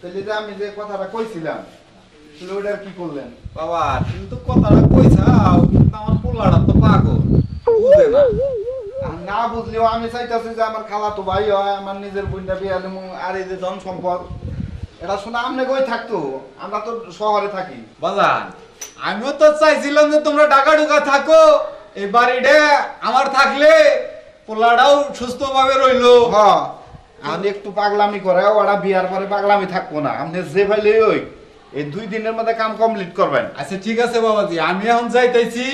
তাহলে যে আমি যে কথাটা কইছিলাম তাহলে কি করলেন? বাবা কিন্তু কথাটা কইছাও কিন্তু আমার পোলাটা তো পাগল বুঝে না। না বুঝলেও আমি চাইতেছি যে আমার খালা তো ভাই হয় আমার নিজের বোনটা বিয়া আর এই যে ধন সম্পদ এটা শোনা আমনে কই থাকতো? আমরা তো শহরে থাকি। বাজান আমিও তো চাইছিলাম যে তোমরা ঢাকা ঢুকা থাকো এই বাড়িটা আমার থাকলে পোলাটাও সুস্থভাবে রইল। হ্যাঁ। আমি একটু পাগলামি করে ওরা বিয়ার পরে পাগলামি থাকব না। আপনি যে ভাইলে ওই এই দুই দিনের মধ্যে কাম কমপ্লিট করবেন। আচ্ছা ঠিক আছে বাবাজি আমি এখন যাইতেছি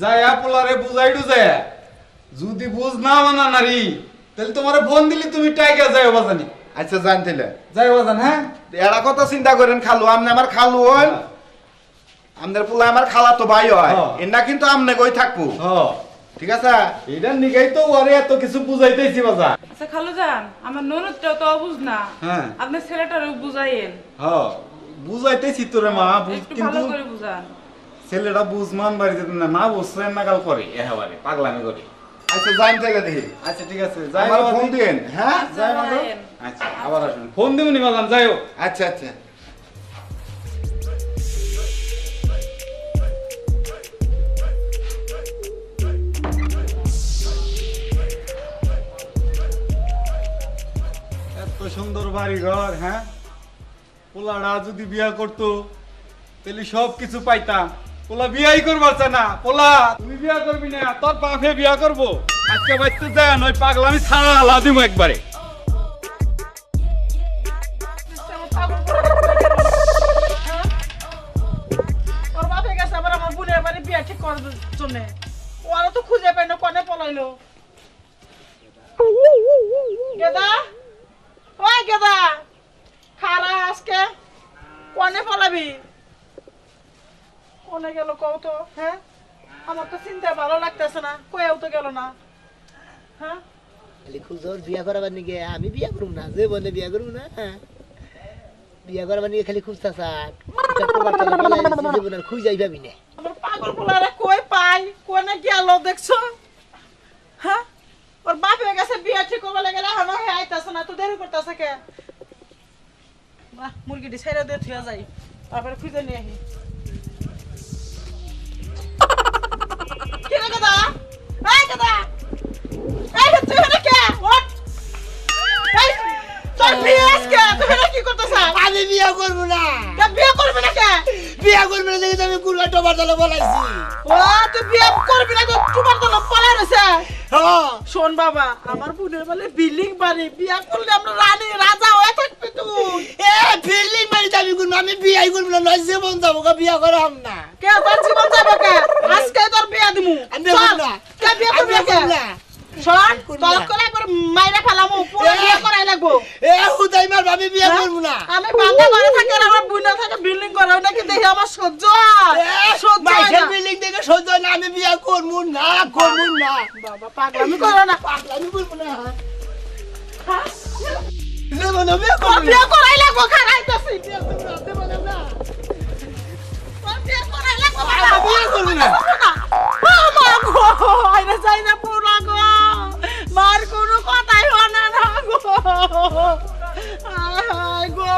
যাইয়া পোলারে বুঝাই ডুজাই যদি বুঝ না মানা নারী তাহলে তোমার ফোন দিলি তুমি টাইকা যাই বাজানি। আচ্ছা জানতিলে যাই বাজান হ্যাঁ? এরা কথা চিন্তা করেন খালু আপনি আমার খালু হন আমাদের পোলা আমার খালা তো ভাই হয়। হ্যাঁ। এনা কিন্তু আমনে কই থাকব। হ্যাঁ ঠিক আছে? এটা নিগাই তো ওরে এত কিছু বুঝাইতেছি বাজার আচ্ছা খালু যান আমার ননদটাও তো অবুঝ না হ্যাঁ। আপনি ছেলেটারও বুঝাইয়েন। হ্যাঁ বুঝাইতেছি তোরে মা বুঝ একটু কিন্তু ভালো করে বুঝান। ছেলেটা বুঝমান বাড়িতে না। না বুঝছেন নাগাল করে একেবারে পাগলামি করে। আচ্ছা জানতেলে দেখি। আচ্ছা ঠিক আছে যাই আমার ফোন। দিন হ্যাঁ? আচ্ছা, যাই। আচ্ছা আবার আসুন। ফোন দিবনি বাজান যাইও আচ্ছা আচ্ছা। বাড়ি ঘর হ্যাঁ? পোলারা যদি বিয়া করতো, তাহলে সব কিছু পাইতাম। পোলা বিয়াই করবার না। পোলা, তুমি বিয়া করবি না, তোর বাপে বিয়া করব। আজকে বাইতে যায় নয় পাগলা আমি ছাড়া দিব একবারে। আজকে? কনে পলাবি কনে গেল কও তো হ্যাঁ? আমার তো চিন্তা ভালো লাগতেছে না কয়েও তো গেল না হ্যাঁ? খুঁজোর বিয়া করাবার নিকে আমি বিয়া করুম না যে বলে বিয়া করুম না হ্যাঁ। বিয়া করাবার নিকে খালি খুঁজতা চাক জীবন আর খুঁজ যাই পাবি না। আমার পাগল পোলারে কই পাই? কোনে গেল দেখছ? হ্যাঁ? ওর বিয়া ঠিক লাগে হে আইতাছে না তো দেরি করতেছে কে? মুরগিটি ছেড়ে দিয়ে থুয়া যাই তারপরে খুঁজে নিয়ে করতেছ? আমি বিয়া করব না। বিয়ে করবি না কে? বিয়া করব না দেখে আমি কুড়া টবার দলে বলাইছি। ও তুই বিয়ে করবি না তো লোক পালা রয়েছে। হ্যাঁ। শোন বাবা আমার বোনের বলে বিল্ডিং বাড়ি বিয়া করলে আমরা রানী রাজা হয়ে তুই এ ফিল্ডিং বাড়ি যাবি করব আমি বিয়াই করব না নয় জীবন যাব গো, বিয়া করাম না। কে তোর জীবন যাবে কে? আজকে তোর বিয়া দিমু। আমি বিয়া করব না কে বিয়ে আমি করবি বিয়া কে? করব না। শোন তোর করে একবার মাইরা ফেলামু পুরো। করাই লাগবো। এ হুদাই মার ভাবি বিয়া হ্যাঁ? না। আমি বাংলা ঘরে থাকি আর আমার বোনের থাকে বিল্ডিং করে ওই নাকি দেখি আমার সহ্য হয়? সহ্য না। বিল্ডিং দেখে সহ্য না আমি বিয়া করব না করব না। বাবা পাগলামি করো না। আমি করব না। হ্যাঁ? জীবন বিয়া করব বিয়ে করাই লাগবো না বিয়ে গো আইরে কোনো কথাই হনে না গো আয় গো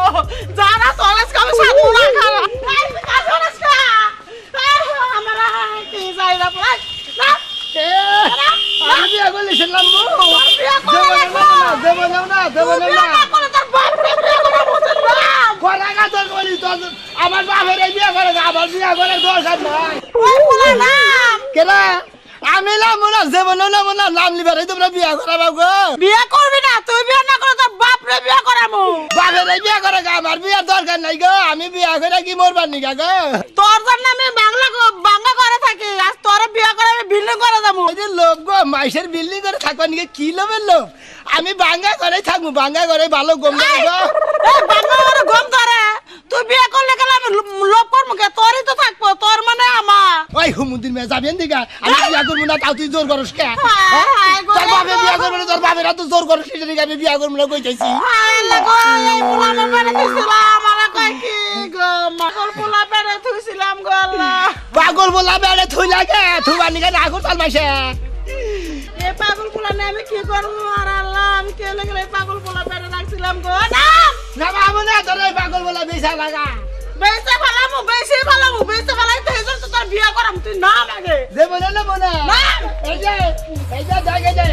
যারা তলাস কামে না খারা আমার যাই না পুরা আমি বিয়া দেব না দেব বিয়ে না করে তোর করাগা বলি তোর আমার বাপের এই বিয়া করে আমার বিয়া করে দরকার নাই। নাম কেনা আমি নাম না জীবন না নাম লিবার তোমরা বিয়া করাবা গো। বিয়া করবি তুই বিয়ে না করে তোর বাপ রে বিয়ে করামু বাপের বিয়া করে আমার বিয়ার দরকার নাই গো আমি বিয়া করে কি মরবার নিকা গো? তোর জন্য আমি বাংলা গো- বাংলা করে থাকি আজ তোর বিয়ে করে আমি বিল্ডিং করে যাব। ওই যে লোক গো মাইসের বিল্ডিং করে থাকবার কি লোভের লোক আমি বাঙ্গা করে থাকব বাঙ্গা করে ভালো গম দেবো গো। বাংলা করে গম ধরে? তুই বিয়ে করলে গেলে আমি লোভ করব কে? বুদ্ধির মেয়ে যাবেন দিকা আমি বিয়া করব না তাও তুই জোর করস কে? হায়, গো, তোর বাপে বিয়া করব না তোর বাপেরা তো জোর করস দিকে আমি বিয়া করব না কইতেছি। এই পোলা আমারে কয় কি গো, মাগল পোলা থুইছিলাম গো আল্লাহ। পাগল বললাম বেড়ে থুই লাগে থুবার নিকে না করতাল মাসে এই পাগল পোলা আমি কি করব? আর আল্লাহ আমি কে লেগে এই পাগল পোলা পেটে রাখছিলাম গো? না! না বাবু না তোর এই পাগল লাগা বেঁচে ফেলামু বেশি ফেলামু বেঁচে ফেলাই তো তোর বিয়া করাম। তুই না লাগে যে বলে না বলে না। এই যে এই যে জায়গা যায়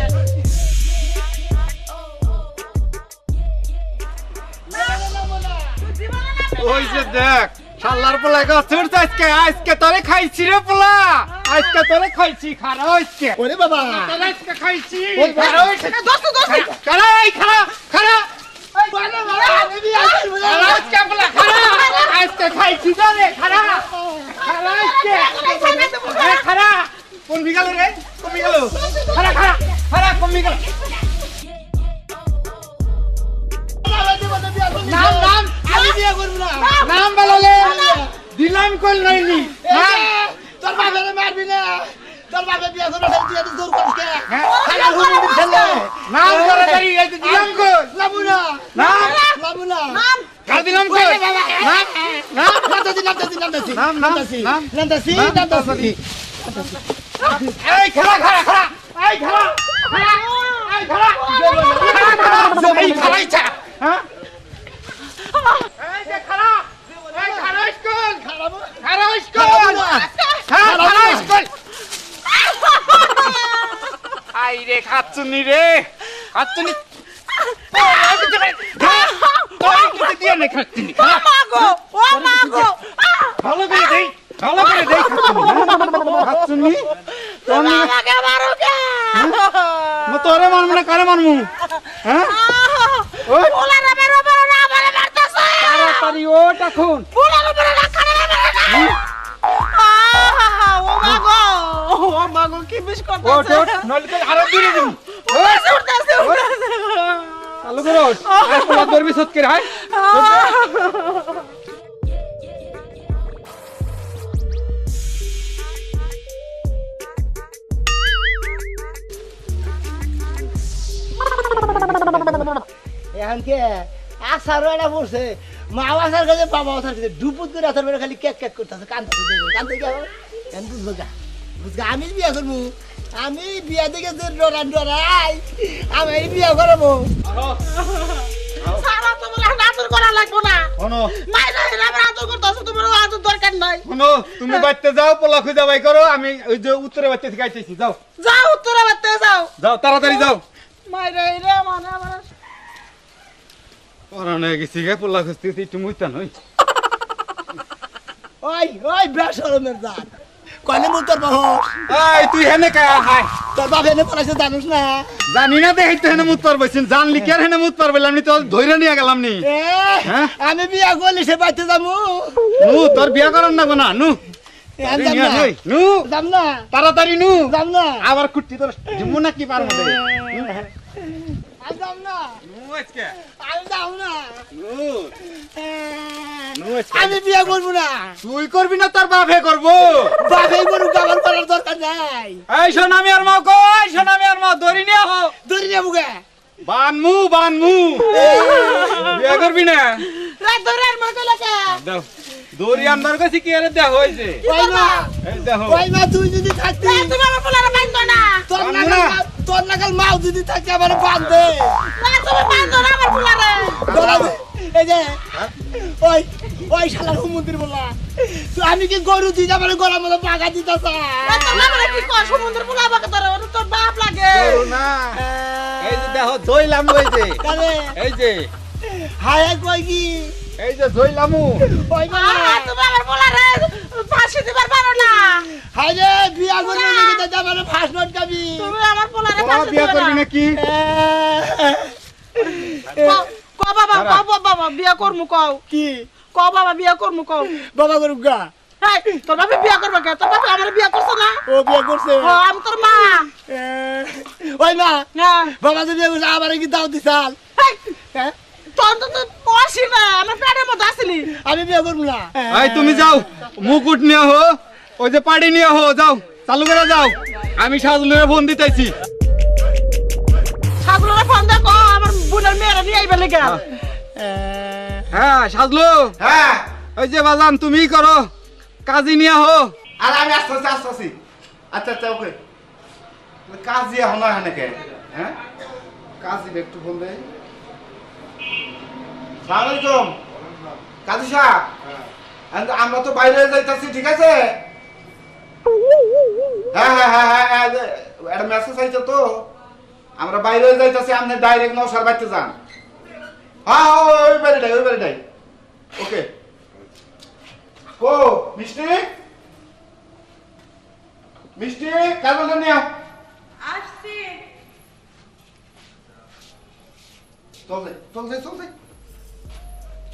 ওই যে দেখ শালার পোলা গাছ উঠছে আজকে আজকে তোরে খাইছি রে পোলা। আজকে তোরে খাইছি খারা আজকে। ওরে বাবা। তোরে আজকে খাইছি। ওই খারা হইছে। দোস্ত দোস্ত। খারা এই খারা খারা। আজকে খাইছি তোরে খারা। খারা আজকে। খারা। কমবি গেল রে? কমবি গেল তুই এত জোর করিস কে? হ্যাঁ? খালা হুমি দিন ছেলে নাম তাড়াতাড়ি এই যে দিলাম কল লাবু না নাম? লাবু না নাম কার দিলাম কল নাম? নাম? নামতাছি নামতাছি নামতাছি নাম, নাম, নামতাছি নাম। নামতাছি নাম, নামতাছি এই খারা খারা খারা এই খারা খারা এই খারা খারা খারা এই খারা ইচ্ছা হ্যাঁ? এই যে খারা এই খারা স্কুল। খারা স্কুল। হ্যাঁ খারা স্কুল। আই রে খাচ্ছুনি রে খাচ্ছুনি ভালো করে দেই ভালো করে দেই খাচ্ছুনি তোরে মারমু না কারে মারমু হ্যাঁ তাড়াতাড়ি ও তখন মাগো কি বিশ ওট করতেছে ওট নইলে তো আরও উঠতেছে উঠতেছে উঠতেছে চালু করো আর পোলা ধরবি সৎ করে হাই এখন কে আসারও এটা পড়ছে মা আসার কাছে বাবা আসার কাছে ডুপুত করে আসার বেলা খালি কেক কেক করতেছে কান্দতে দেবে কান্দতে কি হবে এখন বুঝব গা আমি বিয়া করব। আমি বিয়া থেকে যে ডরান ডরাই আমি বিয়া করব। সারা তো বলে আদর করা লাগবো না। শোনো। মাইরা হেরা আমার আদর করতেছে তোমার আদর দরকার নাই। শোনো তুমি বাইতে যাও পোলা খুঁজে বাই করো আমি ওই যে উত্তরে বাইতে শিখাইতেছি যাও। যাও উত্তরে বাড়তে যাও। যাও তাড়াতাড়ি যাও। মাইরা হেরা আমার পরানো গেছি গে পোলা খুঁজতেছি একটু মুইতা নই। ওই ওই বেসরমের জাত কলে মু তোর বাহ এই তুই হেনে কায়া হাই তোর বাপ এনে পড়াইছে জানিস না? জানি না দেখি তো হেনে মুত পারবেছেন জানলি কি আর হেনে মুত পারবেলাম আমি তো ধইরা নিয়ে গেলাম নি? আমি বিয়া করলি সে বাইতে যাব নু তোর বিয়া করার না না। নু যাম না। নু। যাম না। তাড়াতাড়ি নু। যাম না। আবার কুট্টি তোর জিমু না কি পারব দে না। নু আজকে। আমি না। নু। আজকে। আমি বিয়া করব না। তুই করবি না তোর বাপে করব। বাপে গরু কাবার করার দরকার নাই। এই সোনামি আর মা কই সোনামি আর মা ধরি নিয়ে আহ। ধরি নেব গে বানমু বানমু। বিয়া করবি না? রাত ধরে আর মনে করলে দাও। দড়ি কাছে কি আরে দেখ হয়েছে? ওই মা এই দেখো। ওই মা তুই যদি থাকতি? এই, তুমি আমার পোলারে না। তোর বান্ধ নাগাল না। তোর নাগাল মাও যদি থাকে আমার বান্ধে না তুমি বাইন্ধো না আমার পোলারে। গলা- এই যে ওই ওই শালার হুমন্দির বলা। তুই আমি কি গরু তুই আমার গলার মধ্যে পাকা দিতেছ? না তোর বাবারে কি কর সমুদ্র পোলা বাকে তোর তোর বাপ লাগে। না। এই যে দেখো ধইলাম ওই যে এই যে। হায় কই কি এই যে ধইলামু ওই আহা, তুমি আমার পোলারে ফাঁসি দিবার পারো না। হায় রে বিয়া করবি নাকি দাদা আমার ফার্স্ট নোট কাবি তুমি আমার পোলারে তোরা ফাঁসি বিয়া করবি না। নাকি? ক- ক বাবা ক বাবা বিয়া করমু কও। কি? ক বাবা বিয়া করমু কও। বাবা করুক গা। তোর বাপে বিয়া করবে কে? তোর বাপে আমার বিয়া করছে না? ও বিয়া করছে। ও আমি তোর মা। ওই মা। বাবা যে বিয়া করছে আমার কি দাও দিছাল হ্যাঁ? তোর তো তুই পড়ছি না আমার মধ্যে আমি বিয়া করব না। এই তুমি যাও। মুকুট নিয়ে হো। ওই যে পাড়ি নিয়ে হো যাও। চালু করে যাও। আমি সাজলুরে ফোন দিতেছি। সাজুরে ফোন দে কো আমার বোনের মেয়েরা নিয়ে আইবে লেগে। হ্যাঁ। সাজলু। হ্যাঁ। ওই যে বাজান তুমিই করো। কাজী নিয়ে হো। আর আমি আসতে আসতে আসতে আচ্ছা আচ্ছা ওকে। কাজ দিয়ে হলো হ্যাঁ? কাজ একটু ফোন দে সালাম আলাইকুম। কাজী সাহেব আমরা তো বাইরে যাইতাছি ঠিক আছে? হ্যাঁ হ্যাঁ হ্যাঁ হ্যাঁ হ্যাঁ একটা মেসেজ আইছে তো। আমরা বাইরে যাইতাছি আপনি ডাইরেক্ট নৌসার বাড়িতে যান। হ্যাঁ হ্যাঁ, ওই বাড়িটাই ওই বাড়িটাই। ওকে। ও মিষ্টি? মিষ্টি কাগজটা নিয়ে আও। আসছি। চল যাই চল যাই চল যাই।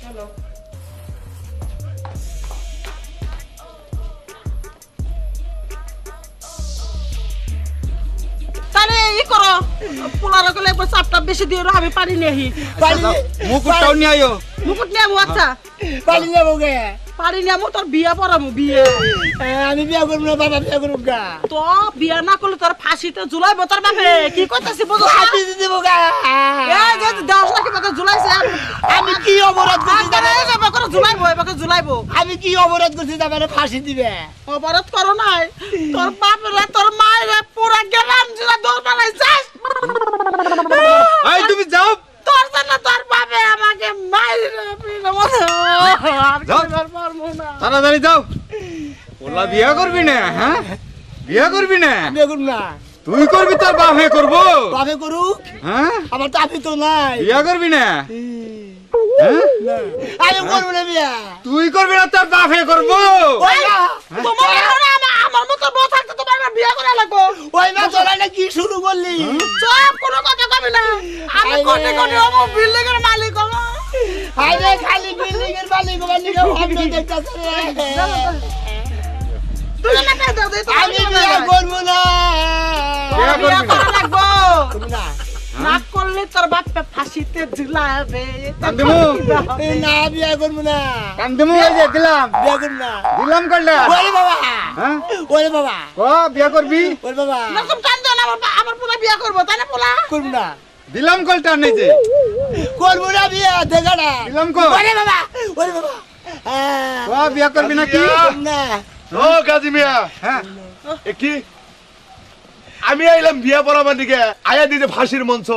চলো। তাহলে ই করো। পোলার গেলে একবার চাপটা বেশি দিয়ে রো, আমি পানি আহি। পানি মুকুটটাও নিয়ে আয়ো মুকুট নিয়ে আচ্ছা। পানি যাব গে। নিয়ে আমু তোর বিয়া পড়ামু বিয়ে। আমি বিয়া করব না বাবা বিয়া করব গা। তো বিয়া না করলে তোর ফাঁসিতে ঝুলাইবো তোর বাপে কি করতেছি বুঝো হাতি দিব গা। দশ লাখ টাকা ঝুলাইছে আমি কি অপরাধ করছি এই যে এবার ঝুলাইবো আমি কি অপরাধ করছি তারপরে ফাঁসি দিবে। অপরাধ করো নাই। তোর বাপরে তোর মায়ের পুরা গেলাম জুলা বানাই যাস তুমি যাও। তোর জন্য তোর বাপে আমাকে তাড়াতাড়ি যাও। ওলা বিয়া করবি না হ্যাঁ? বিয়া করবি না? বিয়া করব না। তুই করবি তোর বাপে করব। বাপে করুক হ্যাঁ? আমার তো আপনি তো নাই। বিয়া করবি না? হ্যাঁ? আমি করব না বিয়া। তুই করবি না তোর বাপে করব। তোমার আমার আমার মতো বউ থাকতে আমার বিয়ে করা লাগবো? ওই না তোরা কি শুরু করলি? সব কোনো কথা কবি না। আমি কোটি কোটি হব বিল্ডিং এর মালিক হব। আরে খালি বিল্ডিং এর মালিক নিকে ভাবনা দেখতাছে। তুই না দাও দে আমি বিয়া করব না। বিয়া করবি না। না না করলে তোর বাপে ফাঁসিতে ঝুলাবে কান্দিমু। এই না বিয়া করব না। কান্দিমু এই যে দিলাম। বিয়া করব না। দিলাম করলে ওরে বাবা। হ্যাঁ? ওরে বাবা। ও বিয়া করবি? ওরে বাবা। না তুমি কান্দো না আমার আমার পোলা বিয়ে করব তাই না পোলা? করব না। দিলাম কলটা নেই যে। করব না বিয়া দেখা না। দিলাম কল ওরে বাবা ওরে বাবা। ও বিয়া করবি নাকি? করব না। ও কাজী মিয়া। হ্যাঁ। কি? আমি আইলাম বিয়া পড়াবার দিকে আয়া দিতে ফাঁসির মঞ্চ।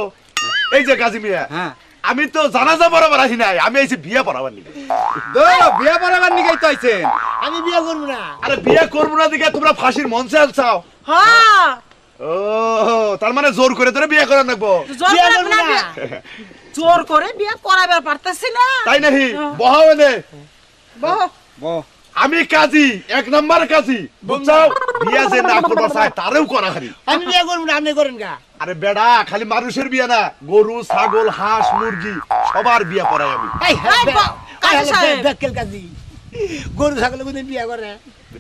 এই যে কাজী মিয়া হ্যাঁ। আমি তো জানাজা বরাবর আসি নাই আমি আইছি বিয়া পড়াবার দো বিয়া পড়াবার নিকাই তো আইছেন। আমি বিয়া করব না। আরে বিয়া করব না দিকে তোমরা ফাঁসির মঞ্চে আনছাও। হ্যাঁ ও তার মানে জোর করে তোরা বিয়া করা নাকবো জোর বিয়ে করে করব না। না। বিয়ে- জোর করাবার পারতেছি না। তাই নাহি বহাও এনে। বহ। বো আমি কাজী এক নাম্বার কাজী। বুঝছাও? বিয়া যে না করবা চায় তারেও করা হারি আমি বিয়া করব না আপনি করেন গা। আরে বেডা খালি মানুষের বিয়া না গরু ছাগল হাঁস মুরগি সবার বিয়া পড়াই আমি। এই। বেকেল কাজী গরু ছাগল কোনদিন বিয়া করে।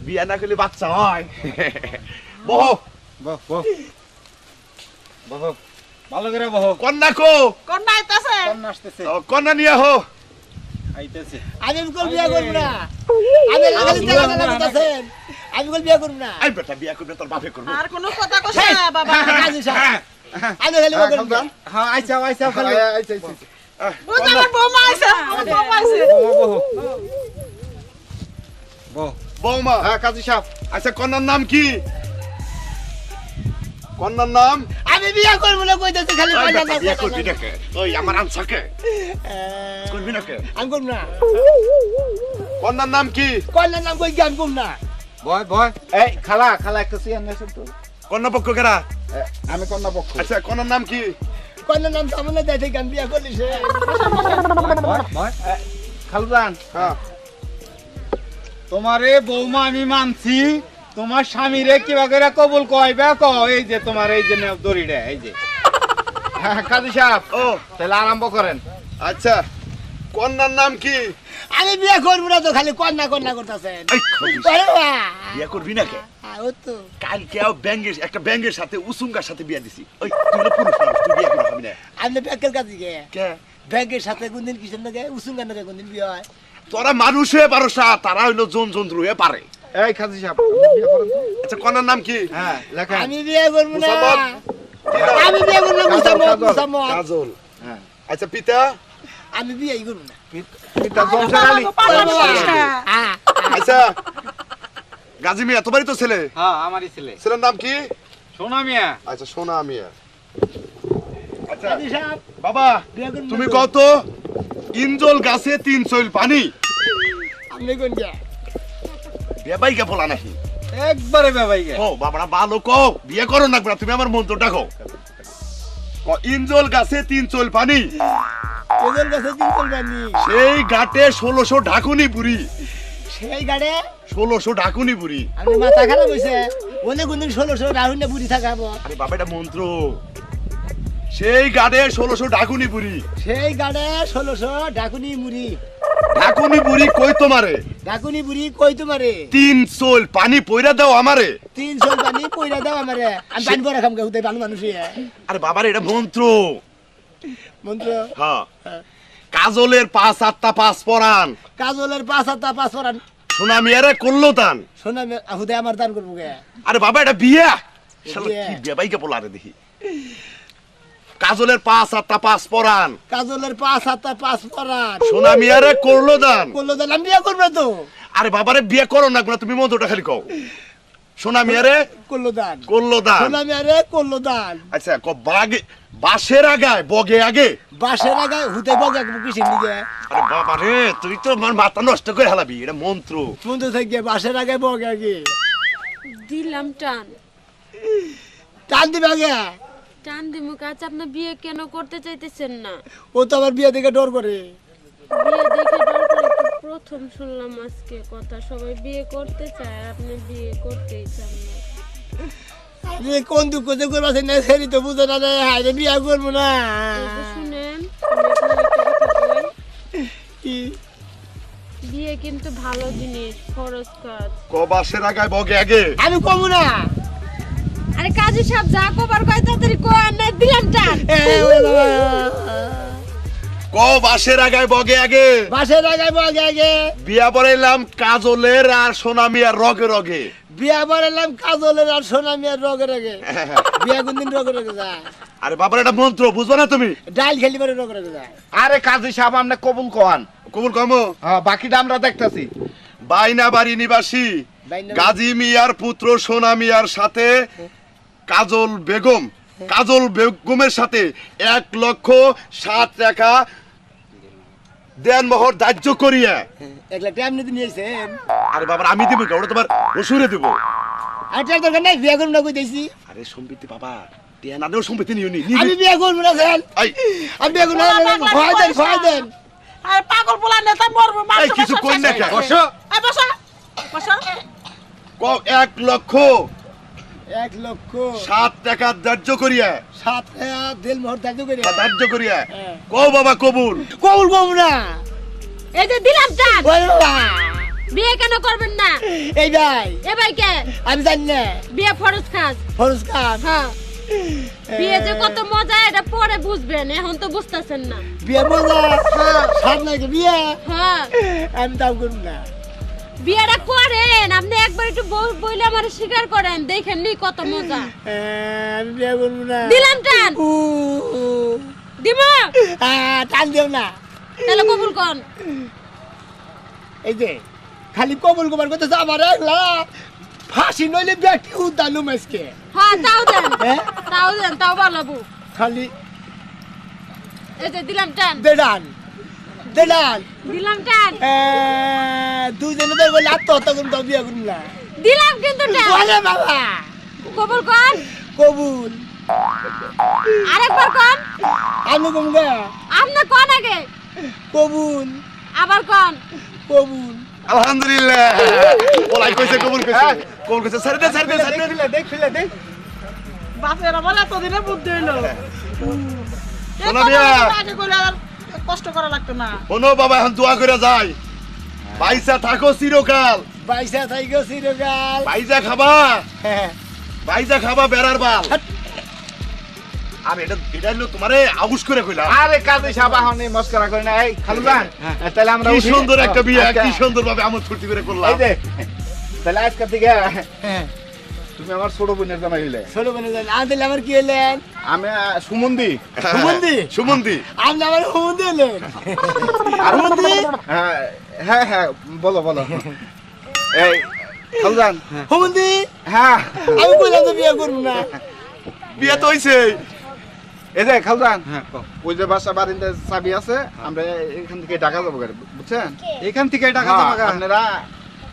বিয়া না করলে বাচ্চা হয়। বহ। বো বো বহ। ভালো করে বহ। কন্যা কো? কন্যা আইতাছে। কন্যা আসতেছে। কন্যা নিয়ে হো। আমি কল বিয়া করব না। আমি খালি টাকা টাকা আমি কল বিয়া করব না। আই বেটা বিয়া করবে তোর বাপে করবে। আর কোনো কথা কইছ না বাবা। কাজী সাহেব আমি খালি বিয়া হ্যাঁ আইসা আইসা খালি বুঝ বৌমা আইছে। আমার বৌমা আইছে বহ বহ বৌমা হ্যাঁ কাজী সাহেব। আচ্ছা কন্যার নাম কি? কন্যার নাম? আমি বিয়া করব না কইতেছে খালি ওই পয়সা বেটা, না বিয়া করবি না কে? ওই আমার আনসাকে করবি না কে আমি করব না। কন্যার নাম কি? কন্যার নাম কই জ্ঞান করব না। বয় বয়। এই খালা খালা একটা নিয়ে আসুন তো। কন্যা পক্ষ কেরা এ, আমি কন্যা পক্ষ আচ্ছা কন্যার নাম কি? কন্যার নাম সামনে দেয় গান বিয়া করলি সে। খালুদান হ্যাঁ। তোমারে বৌমা আমি মানছি তোমার স্বামীরে কিবা করে কবুল কইবে ক এই যে তোমার এই যে নেও দড়িটা এই যে। হ্যাঁ কাজী সাহেব ও। তাহলে আরম্ভ করেন। আচ্ছা কন্যার নাম কি? আমি বিয়া করব না তো খালি কন্যা কন্যা করতেছেন। বিয়া করবি না কে তো। কালকে ব্যাঙ্গের একটা ব্যাঙ্গের সাথে উসুঙ্গার সাথে বিয়া দিছি। ওই তুই হলো পুরুষ মানুষ তুই বিয়া করে না আমি ব্যাংকের কাছে গে কে? ব্যাংকের সাথে কোনদিন কিসের নাকি? উসুঙ্গার নাকি কোনদিন বিয়ে হয়? তোরা মানুষ হয়ে পারো তারা হইল জন জন্তু হয়ে পারে। এই খাজি সাহেব বিয়ে। আচ্ছা কন্যার নাম কি? হ্যাঁ লেখেন। আমি বিয়ে করব না। আমি বিয়ে করব না কাজল, মুসাম্মদ কাজল। মুসাম্মদ। কাজল। হ্যাঁ। আচ্ছা পিতা? আমি বিয়েই করব না। পিতা জমশেদ আলী। হ্যাঁ। আচ্ছা গাজী মিয়া তোমারই তো ছেলে? হ্যাঁ আমারই ছেলে। ছেলের নাম কি? সোনা মিয়া। আচ্ছা সোনা মিয়া। আচ্ছা বাবা তুমি। কত ইঞ্জল গাছে তিন চইল পানি। কোন কে বেবাই কে বলা নাকি একবারে বেবাই গে ও বাবারা ভালো কও বিয়ে করো না তুমি আমার মন্ত্রটা কও ক, ইঞ্জল গাছে তিন চইল পানি। ওদের কাছে তিন করবানি সেই ঘাটে ষোলোশো ঢাকুনি বুড়ি। সেই গাড়ে ষোলোশো ঢাকুনি বুড়ি। আপনি মাথা খারাপ হয়েছে অনেক কোনদিন ষোলোশো রাহুল বুড়ি থাকাবো। আরে বাবা এটা মন্ত্র। সেই গাড়ে ষোলোশো ঢাকুনি বুড়ি। সেই গাড়ে ষোলোশো ডাকুনি মুড়ি। ঢাকুনি বুড়ি কই তোমারে? ডাকুনি বুড়ি কই তোমারে? তিন চইল পানি পইরা দাও আমারে। তিন সল পানি পয়লা দাও আমারে। আমি পানি পরে খাম হুতে ভালো মানুষ। আরে বাবার এটা মন্ত্র। মন্ত্র? হ্যাঁ। কাজলের পাঁচ আটটা পাঁচ পরান কাজলের পাঁচ হাতটা পাঁচ পরান সোনা মিয়ারে করল দান। শোনা হুদে আমার দান করব গে। আরে বাবা এটা বিয়া? শালা কি বিয়া? বাইকে বলা রে দেখি। কাজলের পাঁচ আটটা পাঁচ পরান কাজলের পাঁচ হাতটা পাঁচ পরান সোনা মিয়ারে করল দান। করল দান আমি বিয়ে করব তো। আরে বাবারে বিয়ে করো না তুমি মন্ত্রটা খালি কও। সোনা মিয়ারে করল দান। করল দান। শোনা মেরে করল দান। আচ্ছা ক বাগে বাসের আগায় বগে আগে। বাসের আগায় হুতে বগে কিসের দিকে আরে বাবা রে তুই তো আমার মাথা নষ্ট করে হালাবি এটা মন্ত্র। মন্ত্র থেকে বাসের আগে বগে আগে। দিলাম টান। টান দিবে আগে? টান দিমু কাজ আপনি বিয়ে কেন করতে চাইতেছেন না? ও তো আবার বিয়ে থেকে ডর করে। বিয়ে দেখে ডর করে তো প্রথম শুনলাম আজকে কথা। সবাই বিয়ে করতে চায় আর আপনি বিয়ে করতেই চান না। যে কোন দুঃখ যে করব না সেরি তো বুঝে না রে হায় বিয়ে করব না। এই যে শুনেন আমি আপনার একটা কথা বলি। কি? বিয়ে কিন্তু ভালো জিনিস খরচ কাজ। ক আগায় বগে আগে। আমি কমু না। আরে কাজী সাহেব যা কবার কয় তাড়াতাড়ি না দিলাম টান ক বাসের আগায় বগে আগে বাসের আগে বগে আগে বিয়া পড়াইলাম কাজলের আর রগে রগে বিয়া বাড়ালাম কাজলের আর রগে রগে বিয়া রগে রগে যায় আরে বাবার এটা মন্ত্র বুঝবা না তুমি ডাইল খেলি রগে রগে যায় আরে কাজী সাহেব আপনি কবুল কোয়ান কবুল কমো হ্যাঁ বাকিটা আমরা দেখতাছি বাইনা বাড়ি নিবাসী গাজী মিয়ার পুত্র সোনা মিয়ার সাথে কাজল বেগম। কাজল বেগমের সাথে এক লক্ষ সাত টাকা দেনমোহর ধার্য করিয়া। এক লাখ টাকা এমনিতে নিয়েছেন। আরে বাবা আমি দিব কে? ওটা তোমার ওষুধে দিব। আর দরকার নাই বিয়া করব না কই দিয়েছি আরে সম্পত্তি বাবা টিয়া না দেও সম্পত্তি নিও নি আমি বিয়া করব না স্যার। আই আমি বিয়া করব না ভয় দেন ভয় দেন। আর পাগল পোলা নেতা মরবো এই কিছু কই না কেন? বসো। বসো। বসো। ক এক লক্ষ এক লক্ষ। সাত টাকা ধার্য করিয়া। সাত টাকা দিল মোহর দাদু করে বা ধার্য করিয়া। হ্যাঁ। কও বাবা কবুল। কবুল কবুল না। এই যে দিলাম বাবা। বিয়ে কেন করবেন না? এই ভাই। এ ভাই কে? আমি জানি না। বিয়ে ফরজ কাজ। ফরুজ খান হ্যাঁ। বিয়ে যে কত মজা এটা পরে বুঝবেন। এখন তো বুঝতেছেন না। বিয়ে মজা সাত লাগে বিয়ে। হ্যাঁ। আমি তাও করব না। বিয়েটা করেন আপনি একবার একটু বইলে আমার স্বীকার করেন দেখেন নি কত মজা। এ, আমি বিয়ে করব না। দিলাম টান। দিব? আ, টান দেও না। তাহলে কবুল কন এই যে খালি কবুল কবার কথা আমার একলা ফাঁসি নইলে ব্যক্তি উদ্যানু মাসকে? হ্যাঁ তাও দেন। হ্যাঁ? তাও দেন তাও ভালো খালি এই যে দিলাম টান। দেড়ান দেড়ান দিলাম টান দুজনে তো বলে আত্মহত্যা করুন তাও বিয়ে করুন না। দিলাম কিন্তু টান বলে বাবা। কবুল কন কবুল। আরেকবার কন। আমি কমগা আপনি কন আগে? কবুল। আবার কন। কবুল। আলহামদুলিল্লাহ। ওলাই কইছে কবুল কইছে। কবুল কইছে। সারি দে সারি দে সারি দেখ ফিলে দেখ। বাপের আমার এতদিনে বুদ্ধি হইল। এই শোনো কষ্ট করা লাগতো না। শোনো বাবা এখন দোয়া করে যাই। পয়সা থাকো চিরকাল। পয়সা থাইগো চিরকাল। খাবা। হ্যাঁ। খাবা বেড়ার বাল। আর এটা এটা হলো তোমারে আউশ করে কইলাম। আরে কাজী মস্করা করে না। এই খালু তাহলে আমরা কি সুন্দর একটা বিয়ে আচ্ছা। কি সুন্দর ভাবে আমোদ ফুর্তি করে করলাম। এই যে তাহলে আজকে থেকে হ্যাঁ। তুমি আমার ছোট বোনের জামাই হইলে। ছোট বোন আমি তাহলে আমার কি হলেন আমি সুমন্দি। সুমন্দি? সুমন্দি। আপনি আমার হুমন্দি হলেন। হুমন্দি হ্যাঁ হ্যাঁ হ্যাঁ বলো বলো। এই খালজান। হুমন্দি হ্যাঁ। আমি বললাম তো বিয়ে করব না। বিয়ে তো হইছে এই যে খালজান হ্যাঁ কও। ওই যে বাসা বাড়িতে চাবি আছে আমরা এখান থেকে ঢাকা যাব বুঝছেন? এখান থেকে টাকা হ্যাঁ, আপনারা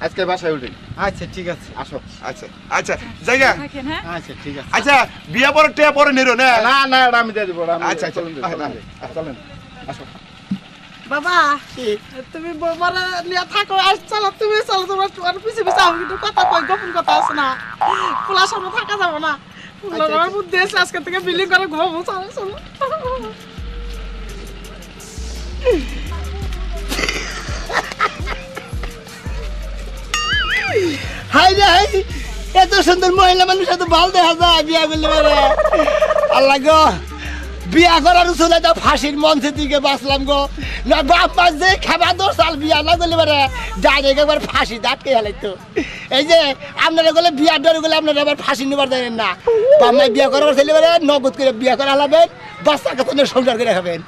আজকে বাসায় উঠেন। আচ্ছা ঠিক আছে। আসো। আচ্ছা আচ্ছা জায়গা। হ্যাঁ? আচ্ছা ঠিক আছে। আচ্ছা বিয়ে পরে টেয়া পরে নিরো না। না না এটা আমি দিয়ে দেবো আমি আচ্ছা, আচ্ছা। চলেন, আহ, চলেন। আসো। বাবা তুমি বৌমারা নিয়ে থাকো আজ চলো তুমি চলো তোমার তোমার পিছে পিছে আমি কিন্তু কথা কই গোপন কথা আছে না। খোলার সামনে থাকা যাবে না। আমার বুদ্ধি এসে আজকে থেকে বিল্ডিং করে ঘুমাবো চলো চলো। হাই রে, হাই। এত সুন্দর মহিলা মানুষ, এত ভালো দেখা যায় বিয়া করলে পারে আল্লাহ গো, বিয়া করার উচলে তো ফাঁসির মঞ্চের দিকে বাঁচলাম গো। না, বাপ মাস যে খাবার দোষ সাল বিয়া না করলে পারে ডাইরেক্ট একবার ফাঁসি আটকে গেলাইতো এই যে, আপনারা গেলে বিয়ার ডরে গেলে আপনারা আবার ফাঁসি নেবার দেবেন না। বাপ মায় বিয়া করার ছেলে পারে নগদ করে বিয়া করা হলাবেন বাচ্চা কাছে সংসার করে খাবেন।